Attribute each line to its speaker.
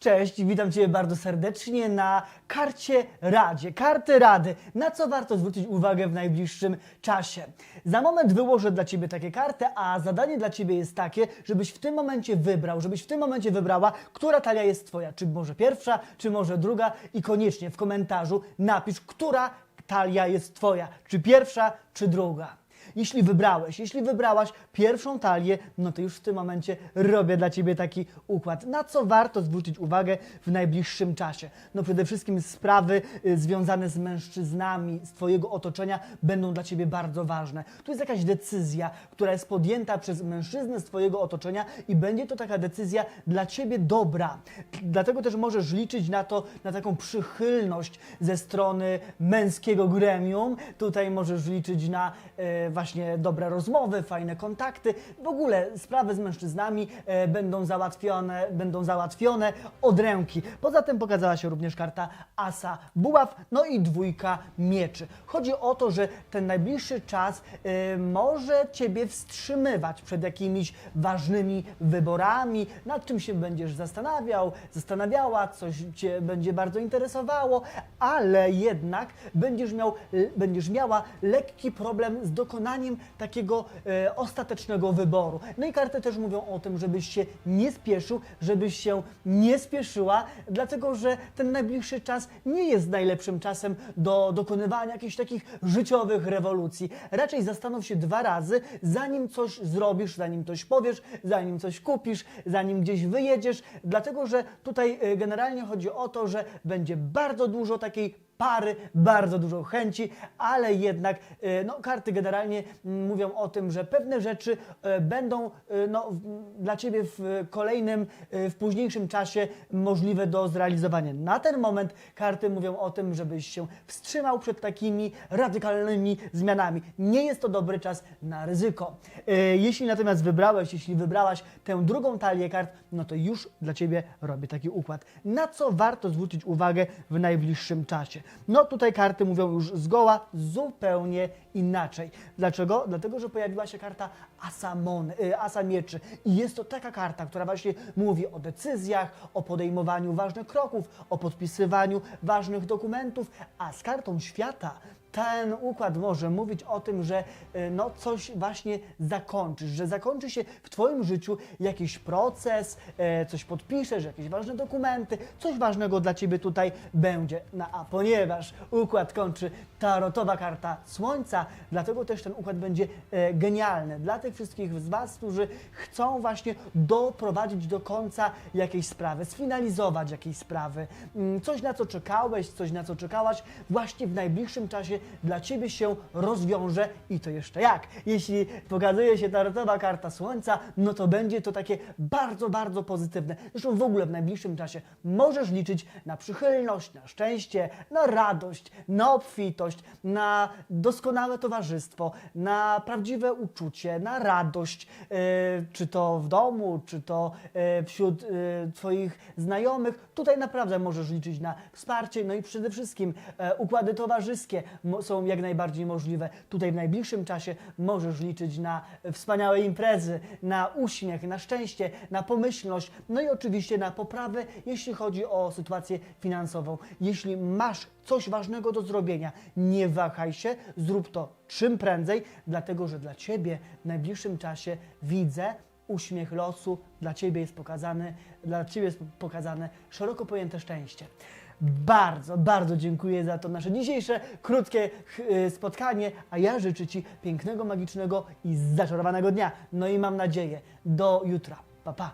Speaker 1: Cześć, witam Cię bardzo serdecznie na karcie Radzie, karty Rady, na co warto zwrócić uwagę w najbliższym czasie. Za moment wyłożę dla Ciebie takie karty, a zadanie dla Ciebie jest takie, żebyś w tym momencie wybrał, żebyś w tym momencie wybrała, która talia jest Twoja, czy może pierwsza, czy może druga i koniecznie w komentarzu napisz, która talia jest Twoja, czy pierwsza, czy druga. Jeśli wybrałeś, jeśli wybrałaś pierwszą talię, no to już w tym momencie robię dla Ciebie taki układ. Na co warto zwrócić uwagę w najbliższym czasie? No przede wszystkim sprawy y, związane z mężczyznami, z Twojego otoczenia będą dla Ciebie bardzo ważne. Tu jest jakaś decyzja, która jest podjęta przez mężczyznę z Twojego otoczenia i będzie to taka decyzja dla Ciebie dobra. Dlatego też możesz liczyć na to, na taką przychylność ze strony męskiego gremium. Tutaj możesz liczyć na e, właśnie dobre rozmowy, fajne kontakty. W ogóle sprawy z mężczyznami e, będą załatwione, będą załatwione od ręki. Poza tym pokazała się również karta Asa Buław, no i dwójka mieczy. Chodzi o to, że ten najbliższy czas e, może Ciebie wstrzymywać przed jakimiś ważnymi wyborami, nad czym się będziesz zastanawiał, zastanawiała, coś Cię będzie bardzo interesowało, ale jednak będziesz, miał, będziesz miała lekki problem z dokonaniem takiego e, ostatecznego wyboru. No i karty też mówią o tym, żebyś się nie spieszył, żebyś się nie spieszyła, dlatego że ten najbliższy czas nie jest najlepszym czasem do dokonywania jakichś takich życiowych rewolucji. Raczej zastanów się dwa razy, zanim coś zrobisz, zanim coś powiesz, zanim coś kupisz, zanim gdzieś wyjedziesz, dlatego że tutaj e, generalnie chodzi o to, że będzie bardzo dużo takiej pary, bardzo dużo chęci, ale jednak e, no, karty generalnie mm, mówią o tym, że pewne rzeczy e, będą e, no, dla Ciebie w kolejnym, w późniejszym czasie możliwe do zrealizowania. Na ten moment karty mówią o tym, żebyś się wstrzymał przed takimi radykalnymi zmianami. Nie jest to dobry czas na ryzyko. Jeśli natomiast wybrałeś, jeśli wybrałaś tę drugą talię kart, no to już dla Ciebie robię taki układ. Na co warto zwrócić uwagę w najbliższym czasie? No tutaj karty mówią już zgoła zupełnie inaczej. Dlaczego? Dlatego, że pojawiła się karta Asa, y, Asa Mieczy i jest to taka karta, która właśnie mówi o decyzjach, o podejmowaniu ważnych kroków, o podpisywaniu ważnych dokumentów, a z kartą świata ten układ może mówić o tym, że y, no, coś właśnie zakończysz, że zakończy się w Twoim życiu jakiś proces, e, coś podpiszesz, jakieś ważne dokumenty, coś ważnego dla Ciebie tutaj będzie. No, a ponieważ układ kończy tarotowa karta Słońca, dlatego też ten układ będzie e, genialny dla tych wszystkich z Was, którzy chcą właśnie doprowadzić do końca jakiejś sprawy, sfinalizować jakiejś sprawy, mm, coś na co czekałeś, coś na co czekałaś, właśnie w najbliższym czasie dla Ciebie się rozwiąże i to jeszcze jak. Jeśli pokazuje się tarotowa karta Słońca, no to będzie to takie bardzo, bardzo pozytywne. Zresztą w ogóle w najbliższym czasie możesz liczyć na przychylność, na szczęście, na radość, na obfitość, na doskonałe towarzystwo, na prawdziwe uczucie, na radość, e, czy to w domu, czy to e, wśród e, Twoich znajomych. Tutaj naprawdę możesz liczyć na wsparcie, no i przede wszystkim e, układy towarzyskie są jak najbardziej możliwe. Tutaj w najbliższym czasie możesz liczyć na wspaniałe imprezy, na uśmiech, na szczęście, na pomyślność, no i oczywiście na poprawę, jeśli chodzi o sytuację finansową. Jeśli masz coś ważnego do zrobienia, nie wahaj się, zrób to czym prędzej, dlatego że dla Ciebie w najbliższym czasie widzę uśmiech losu, dla Ciebie jest pokazany, dla Ciebie jest pokazane szeroko pojęte szczęście. Bardzo, bardzo dziękuję za to nasze dzisiejsze, krótkie y, spotkanie, a ja życzę Ci pięknego, magicznego i zaczarowanego dnia. No i mam nadzieję, do jutra. Pa, pa.